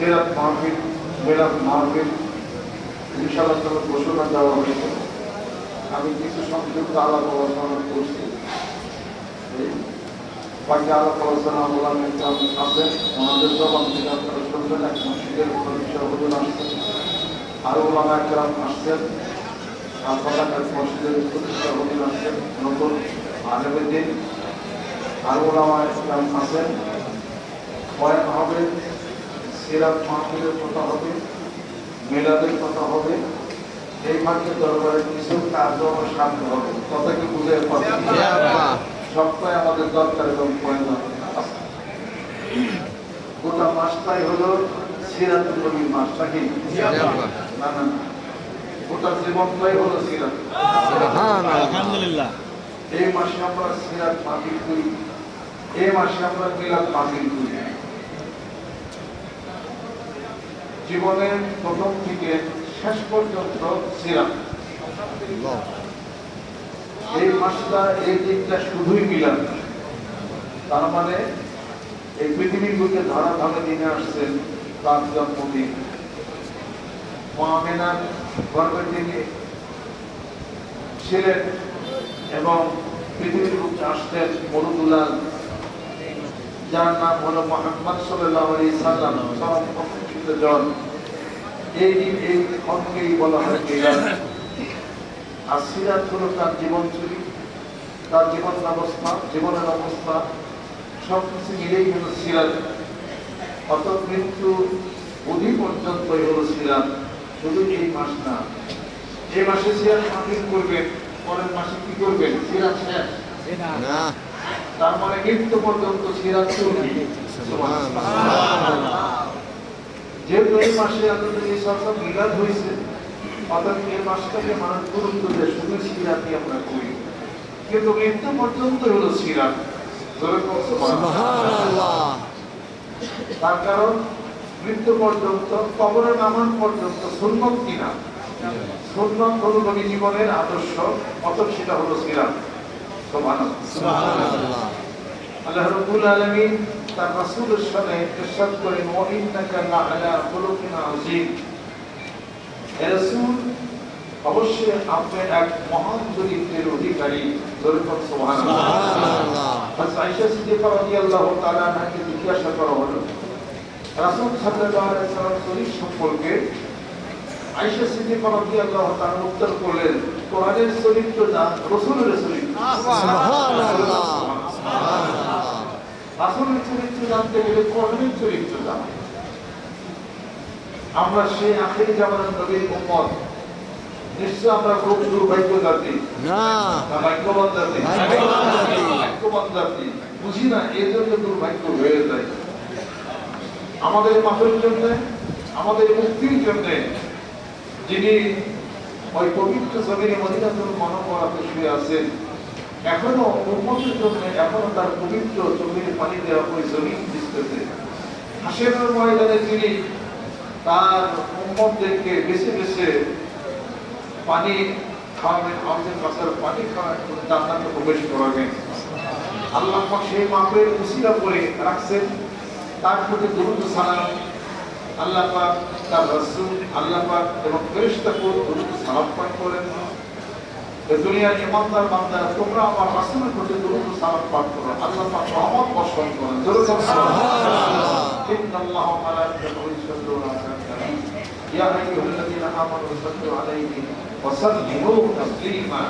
সিরাত মাহফিল মিলাদ মাহফিল তাআলা ঘোষণা দেওয়া হয়েছে আমি কিছু সংক্ষিপ্ত আলাপ আলোচনা করছি। বাকি আলাপ আলোচনা বলার একজন আছেন, ওনাদের জবান থেকে আপনারা শুনবেন, এক মসজিদের পরিচয় হুজুর আসছেন। আরও ওলামা একরাম আসছেন আপনারা এক মসজিদের প্রতিষ্ঠা হুজুর আসছেন, নতুন আলেমের দিন। আরও ওলামা একরাম আছেন বয়ান হবে সিরাত মাহফিলের কথা হবে মেলাদের কথা হবে এই মাঠে দরবারের কিছু কাজও সামনে হবে। কথা কি বুঝে সবটাই আমাদের দরকার এবং প্রয়োজন গোটা মাসটাই হলো সিরাতুল নবীর মাস নাকি? না না না। গোটা জীবনটাই হলো সিরাত। আলহামদুলিল্লাহ। এই মাসে আমরা সিরাত মাহফিল করি। এই মাসে আমরা মিলাদ মাহফিল করি। জীবনের প্রথম থেকে শেষ পর্যন্ত সিরাত এই মাসটা, এই দিকটা শুধুই মিলাদ তার মানে এই পৃথিবীর বুকে ধারা ধারা দিনে আসছেন তার জন্মদিন। গর্বের ছিলেন এবং পৃথিবীর বুকে আসতেন মরুদুলাল, যার নাম হলো মোহাম্মদ সাল্লাহ সাল্লাম। জন এই এই ক্ষণকেই বলা হয় মিলাদ আর সিরাত হলো তার জীবন চুরি তার জীবন ব্যবস্থা জীবনের অবস্থা সব কিছু মিলেই হলো সিরাত অত মৃত্যু অধি পর্যন্তই হলো সিরাত শুধু এই মাস না। এই মাসে সিরাত মাহফিল করবেন পরের মাসে কি করবেন সিরাত শেষ। না। তার মানে মৃত্যু পর্যন্ত সিরাত চলবে। যেহেতু এই মাসে আপনাদের এই সরকার মিলাদ হয়েছে অর্থাৎ এই মাসটাকে মানুষ গুরুত্ব দেয় শুধু সিরাতই আমরা করি। কিন্তু মৃত্যু পর্যন্ত হলো সিরাত তার কারণ মৃত্যু পর্যন্ত কবরে নামান পর্যন্ত সুন্নত কিনা? সুন্নত হলো নবী জীবনের আদর্শ অতএব সেটা হলো সিরাত সুবহানাল্লাহ। আল্লাহ রাব্বুল আলামিন তার রাসূলের সাথে ইরশাদ করেন ওয়া ইন্নাকা খুলুকিন আযীম। হে রাসূল অবশ্যই আপনি এক মহান চরিত্রের অধিকারী বলুন সুবহানাল্লাহ। হযরত আয়েশা সিদ্দিকা রাদিয়াল্লাহু তাআলা জিজ্ঞাসা করা হলো রাসূল সাল্লাল্লাহু আলাইহি চরিত্র সম্পর্কে? আয়েশা সিদ্দিকা রাদিয়াল্লাহু তাআলা উত্তর করলেন কোরআনের চরিত্র না রাসূলের চরিত্র। চরিত্র জানতে গেলে কোরআনের চরিত্র আমরা সেই আখেরি জামানার নবীর উম্মত। নিশ্চয় আমরা খুব দুর্ভাগ্য জাতি। না। ভাগ্যবান জাতি। ভাগ্যবান জাতি। বুঝি না জন্য দুর্ভাগ্য হয়ে যায়। আমাদের মাফের জন্য আমাদের মুক্তির জন্য যিনি ওই পবিত্র জমিনে মদিনাতুল মনোমরাতে শুয়ে আছেন এখনও উন্মতের জন্য এখনও তার পবিত্র চোখের পানি দেওয়া ওই জমিন দিতেছে হাসেমের ময়দানে তিনি তার উম্মতদেরকে বেছে বেছে পানি খাওয়াবেন আমাদের বাসার পানি খাওয়াবেন জান্নাতে প্রবেশ করাবেন। আল্লাহ সেই মাপের উসিলা করে রাখছেন। তার প্রতি দুরুদ সালাম। আল্লাহ পাক তার রাসূল, আল্লাহ পাক এবং ফেরেশতা কো দুরুদ সালাম পাঠ করেন। দুনিয়ার ইমানদার বান্দারা তোমরা আমার রাসূলের প্রতি দুরুদ সালাম পাঠ করো। আল্লাহ পাক রহমত বর্ষণ করেন। সুবহানাল্লাহ ইন্নাল্লাহ ওয়া মালাইকাতুহু ইউসাল্লুনা আলান নবী ইয়া আইয়ুহাল্লাযীনা আমানু সাল্লু আলাইহি ওয়া সাল্লিমু তাসলিমা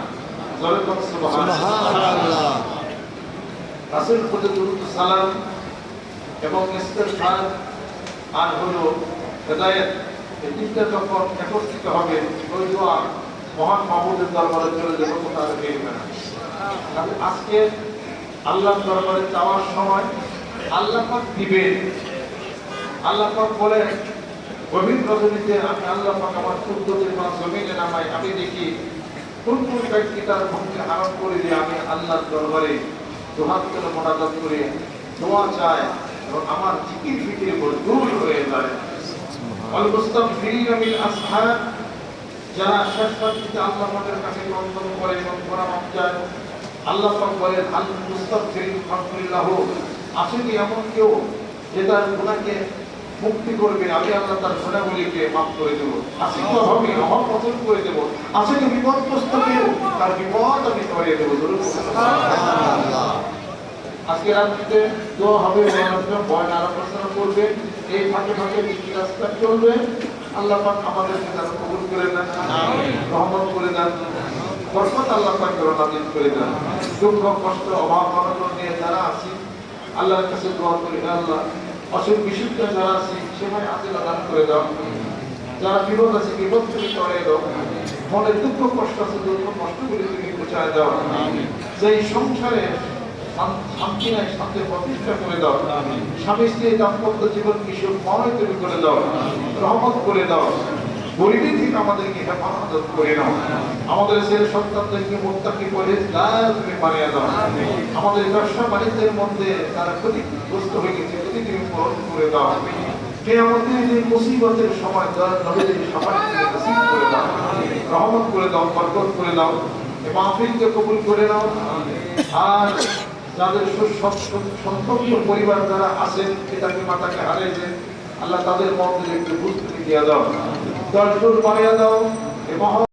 জোরে সুবহানাল্লাহ। রাসূল প্রতি দুরুদ সালাম এবং ইস্তেগফার আর হলো হেদায়েত এই তিনটা যখন একত্রিত হবে ওই দোয়া মহান মাহবুদের দরবারে চলে যাব কোথাও ফিরবে না আজকে আল্লাহ দরবারে চাওয়ার সময় আল্লাহ পাক দিবেন। আল্লাহ পাক বলেন গভীর রজনীতে আমি আল্লাহ পাক আমার দিন মাস জমিনে নামাই। আমি দেখি কোন কোন ব্যক্তি তার ভক্তি হারাম করে দিয়ে আমি আল্লাহর দরবারে দোহাত করে মোটাজাত করে দোয়া চায় এবং আমার জিকির ফিকির দূর হয়ে যায়। অল্পস্তম ফিরিয়ে আসহার যারা শেষ আল্লাহ পাকের কাছে ক্রন্দন করে এবং পরামর্শ চায় আল্লাহ পাক বলেন, আল মুস্তাগফিরিন ফাগফিরিল্লাহ আছে কি এমন কেউ যে তার গুনাহকে মুক্তি করবে? আমি আল্লাহ তার গুনাহগুলিকে মাফ করে দেবো। আছে কি অভাবী অভাব পতন করে দেবো। আছে কি বিপদগ্রস্ত কেউ? তার বিপদ আমি সরিয়ে দেবো। ধরুন আজকে রাত্রিতে দোয়া হবে বয়ন আলোচনা করবে। এই ফাঁকে ফাঁকে রাস্তা চলবে। আল্লাহ পাক আমাদেরকে তারা কবুল করে দেন রহমত করে দেন বরকত আল্লাহ পাক নাজিল করে দেন দুঃখ কষ্ট অভাব অনটন নিয়ে যারা আছি আল্লাহর কাছে দোয়া করি আল্লাহ অসুখ বিসুখ যারা আছি সেভাবে আদিলা দান করে দাও। যারা বিপদ আছে বিপদ তুমি করে দাও। মনে দুঃখ কষ্ট আছে দুঃখ কষ্টগুলি তুমি ঘুচায় দাও। যেই সংসারে শান্তি আমাদের ছেলে সন্তানদেরকে করে দাও। আমাদের ব্যবসা বাণিজ্যের মধ্যে তারা ক্ষতিগ্রস্ত হয়ে গেছে করে দাও। কে মুসিবতের সময় করে দাও। রহমত করে দাও, বরকত করে দাও। কবুল করে নাও। আর যাদের সন্তপ্ত পরিবার যারা আছেন পিতাকে মাতাকে হারিয়েছেন আল্লাহ তাদের মধ্যে একটু বুঝতে দিয়ে দাও দশ বাড়িয়ে দাও। এবং